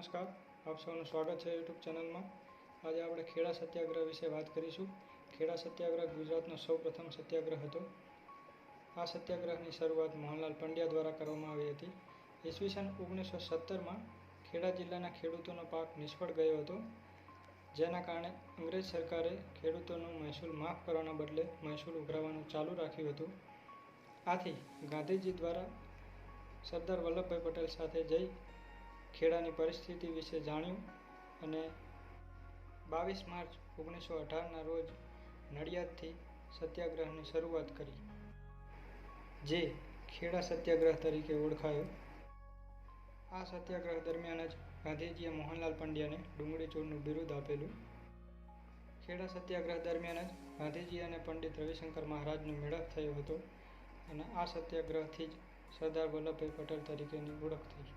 નમસ્કાર. આપ સૌનું સ્વાગત છે યુટ્યુબ ચેનલમાં. આજે આપણે ખેડા સત્યાગ્રહ વિશે વાત કરીશું. ખેડા સત્યાગ્રહ ગુજરાતનો સૌપ્રથમ સત્યાગ્રહ હતો. આ સત્યાગ્રહની શરૂઆત મોહનલાલ પંડ્યા દ્વારા કરવામાં આવી હતી. ઈસવીસન ઓગણીસો સત્તરમાં ખેડા જિલ્લાના ખેડૂતોનો પાક નિષ્ફળ ગયો હતો. જેના કારણે અંગ્રેજ સરકારે ખેડૂતોનો મહેસૂલ માફ કરવાના બદલે મહેસૂલ ઉઘરાવવાનું ચાલુ રાખ્યું હતું. આથી ગાંધીજી દ્વારા સરદાર વલ્લભભાઈ પટેલ સાથે જઈ ખેડાની પરિસ્થિતિ વિશે જાણ્યું અને બાવીસ માર્ચ ઓગણીસો અઢારના રોજ નડિયાદથી સત્યાગ્રહની શરૂઆત કરી, જે ખેડા સત્યાગ્રહ તરીકે ઓળખાયો. આ સત્યાગ્રહ દરમિયાન જ ગાંધીજીએ મોહનલાલ પંડ્યાને ડુંગળી ચોરનું બિરુદ આપેલું. ખેડા સત્યાગ્રહ દરમિયાન જ ગાંધીજી અને પંડિત રવિશંકર મહારાજનો મેળાપ થયો હતો અને આ સત્યાગ્રહથી જ સરદાર વલ્લભભાઈ પટેલ તરીકેની ઓળખ થઈ.